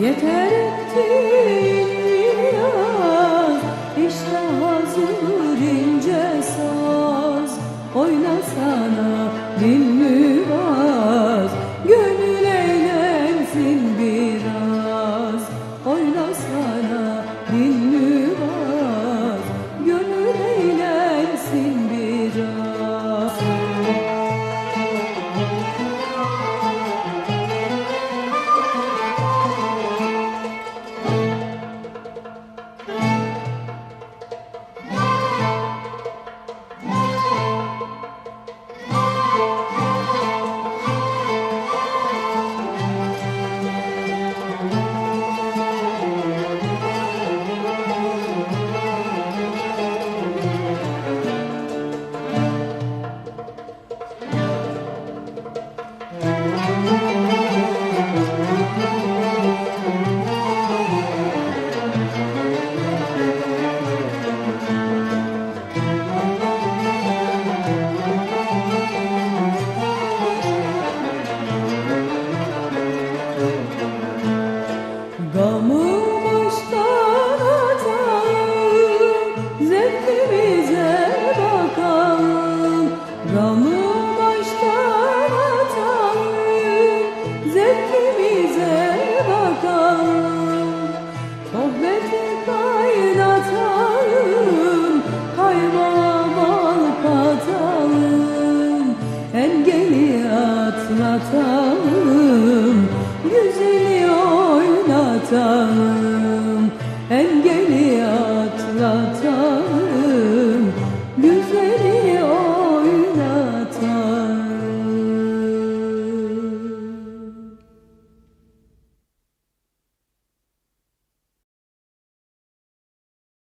Yeter ettin niyaz. İşte hazır ince Oynasana din zevkimize bakalım. Sohbeti kaynatalım Kaymamal katalım. Engeli atlatalım Güzeli oynatalım. Engeli atlatalım.